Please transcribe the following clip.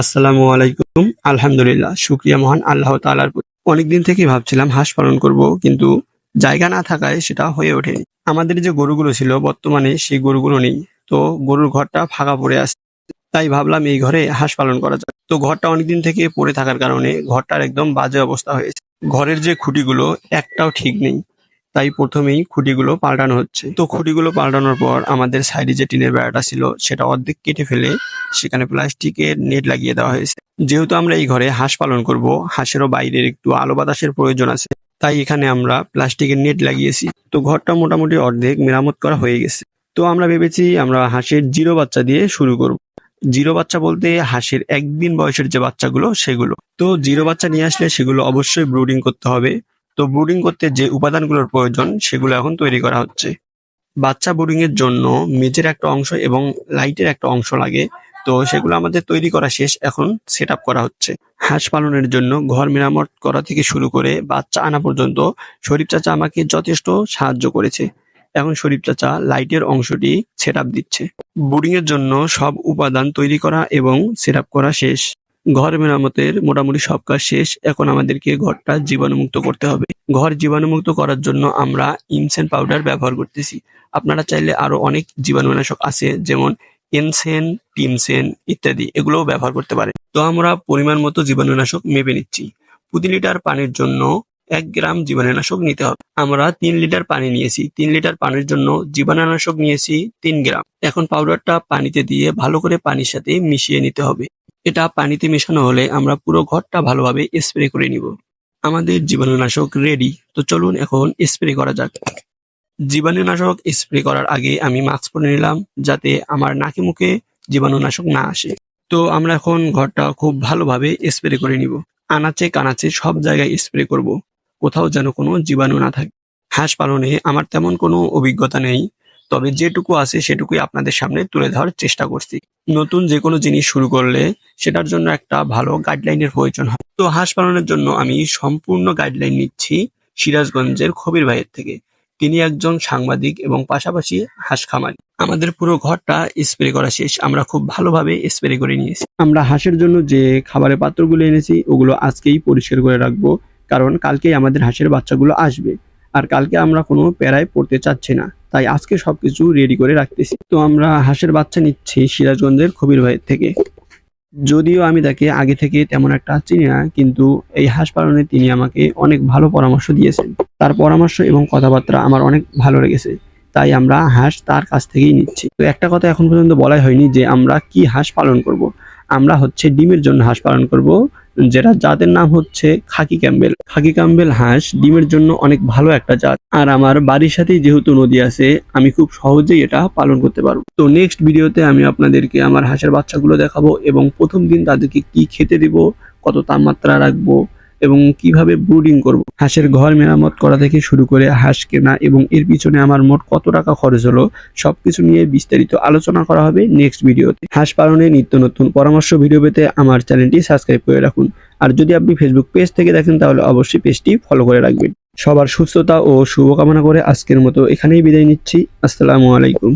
আসসালামু আলাইকুম। আলহামদুলিল্লাহ, শুক্রিয়া মহান আল্লাহ তালার অনেকদিন থেকেই ভাবছিলাম হাঁস পালন করব, কিন্তু জায়গা না থাকায় সেটা হয়ে ওঠেনি আমাদের যে গরুগুলো ছিল, বর্তমানে সেই গরুগুলো নেই। তো গরুর ঘরটা ফাঁকা পড়ে আছে। তাই ভাবলাম এই ঘরে হাঁস পালন করা যায় তো ঘরটা অনেকদিন থেকে পড়ে থাকার কারণে ঘরটার একদম বাজে অবস্থা হয়েছে। ঘরের যে খুঁটিগুলো, একটাও ঠিক নেই। তাই প্রথমেই খুঁটিগুলো পাল্টানো হচ্ছে। তো খুঁটিগুলো পাল্টানোর পর আমাদের সাইডে যে টিনের বেড়াটা ছিল, সেটা অর্ধেক কেটে ফেলে সেখানে প্লাস্টিকের নেট লাগিয়ে দেওয়া হয়েছে। যেহেতু আমরা এই ঘরে হাঁস পালন করব, হাঁসেরও বাইরের একটু আলো বাতাসের প্রয়োজন আছে, তাই এখানে আমরা প্লাস্টিকের নেট লাগিয়েছি। তো ঘরটা মোটামুটি অর্ধেক মেরামত করা হয়ে গেছে। তো আমরা ভেবেছি আমরা হাঁসের জিরো বাচ্চা দিয়ে শুরু করব। জিরো বাচ্চা বলতে হাঁসের একদিন বয়সের যে বাচ্চাগুলো, সেগুলো। তো জিরো বাচ্চা নিয়ে আসলে সেগুলো অবশ্যই ব্রুডিং করতে হবে। তো ব্রুডিং করতে যে উপাদানগুলোর প্রয়োজন, সেগুলো এখন তৈরি করা হচ্ছে। বাচ্চা ব্রুডিং এর জন্য মেজের একটা অংশ এবং লাইটের একটা অংশ লাগে। তো সেগুলো আমাদের তৈরি করা শেষ, এখন সেট করা হচ্ছে। হাঁস পালনের জন্য ঘর মেরামত করা থেকে শুরু করে বাচ্চা আনা পর্যন্ত শরীফ চাচা আমাকে যথেষ্ট সাহায্য করেছে। এখন শরীফ চাচা লাইটের অংশটি সেট দিচ্ছে। বোর্ডিং এর জন্য সব উপাদান তৈরি করা এবং সেট করা শেষ। ঘর মেরামতের মোটামুটি সব কাজ শেষ। এখন আমাদেরকে ঘরটা জীবাণুমুক্ত করতে হবে। ঘর জীবাণুমুক্ত করার জন্য আমরা ইনসেন পাউডার ব্যবহার করতেছি। আপনারা চাইলে আরও অনেক জীবাণুনাশক আছে, যেমন এনসেন, টিমসেন ইত্যাদি। এগুলোও ব্যবহার করতে পারে তো আমরা পরিমাণ মতো জীবাণুনাশক মেপে নিচ্ছি। প্রতি লিটার পানির জন্য এক গ্রাম জীবাণুনাশক নিতে হবে। আমরা তিন লিটার পানি নিয়েছি। তিন লিটার পানির জন্য জীবাণুনাশক নিয়েছি তিন গ্রাম। এখন পাউডারটা পানিতে দিয়ে ভালো করে পানির সাথে মিশিয়ে নিতে হবে। এটা পানিতে মেশানো হলে আমরা পুরো ঘরটা ভালোভাবে স্প্রে করে নিব। আমাদের জীবাণুনাশক রেডি তো চলুন এখন স্প্রে করা যাক। জীবাণুনাশক স্প্রে করার আগে আমি মাস্ক পরে নিলাম যাতে আমার নাকে মুখে জীবাণুনাশক না আসে। তো আমরা এখন ঘরটা খুব ভালোভাবে স্প্রে করে নিব। আনাচে কানাচে সব জায়গায় স্প্রে করব। কোথাও যেন কোনো জীবাণু না থাকে। হাঁস পালনে আমার তেমন কোনো অভিজ্ঞতা নেই। তবে যেটুকু আছে সেটুকুই আপনাদের সামনে তুলে ধরার চেষ্টা করছি। নতুন যে কোনো জিনিস শুরু করলে সেটার জন্য একটা ভালো গাইডলাইনের প্রয়োজন হয়। তো হাঁস পালনের জন্য আমি সম্পূর্ণ গাইডলাইন নিচ্ছি সিরাজগঞ্জের খবির ভাইয়ের থেকে। তিনি একজন সাংবাদিক এবং পাশাপাশি হাঁস খামারি। আমাদের পুরো ঘরটা স্প্রে করা শেষ। আমরা খুব ভালোভাবে স্প্রে করে নিয়েছি। আমরা হাঁসের জন্য যে খাবারের পাত্রগুলো এনেছি, ওগুলো আজকেই পরিষ্কার করে রাখব। কারণ কালকেই আমাদের হাঁসের বাচ্চাগুলো আসবে। আর কালকে আমরা কোনো প্যারায় পড়তে চাচ্ছি না। তাই আজকে সবকিছু রেডি করে রাখতেছি। তো আমরা হাঁসের বাচ্চা নিচ্ছি সিরাজগঞ্জের খবির ভাইয়ের থেকে। যদিও আমি তাকে আগে থেকে তেমন একটা চিনি না, কিন্তু এই হাঁস পালনে তিনি আমাকে অনেক ভালো পরামর্শ দিয়েছেন। তার পরামর্শ এবং কথাবার্তা আমার অনেক ভালো লেগেছে। তাই আমরা হাঁস তার কাছ থেকেই নিচ্ছি। তো একটা কথা এখন পর্যন্ত বলাই হয়নি যে আমরা কি হাঁস পালন করব। আমরা হচ্ছে ডিমের জন্য হাঁস পালন করব। যেটা জাতের নাম হচ্ছে খাকি ক্যাম্বেল। খাকি ক্যাম্বেল হাঁস ডিমের জন্য অনেক ভালো একটা জাত। আর আমার বাড়ির সাথেই যেহেতু নদী আছে, আমি খুব সহজেই এটা পালন করতে পারব। তো নেক্সট ভিডিওতে আমি আপনাদেরকে আমার হাঁসের বাচ্চাগুলো দেখাবো এবং প্রথম দিন তাদেরকে কি খেতে দিব, কত তাপমাত্রা রাখব এবং কীভাবে ব্রুডিং করব? হাঁসের ঘর মেরামত করা থেকে শুরু করে হাঁস কেনা এবং এর পিছনে আমার মোট কত টাকা খরচ হলো, সবকিছু নিয়ে বিস্তারিত আলোচনা করা হবে নেক্সট ভিডিওতে হাঁস পালনে নিত্য নতুন পরামর্শ ভিডিও পেতে আমার চ্যানেলটি সাবস্ক্রাইব করে রাখুন। আর যদি আপনি ফেসবুক পেজ থেকে দেখেন, তাহলে অবশ্যই পেজটি ফলো করে রাখবেন। সবার সুস্থতা ও শুভকামনা করে আজকের মতো এখানেই বিদায় নিচ্ছি। আসসালামু আলাইকুম।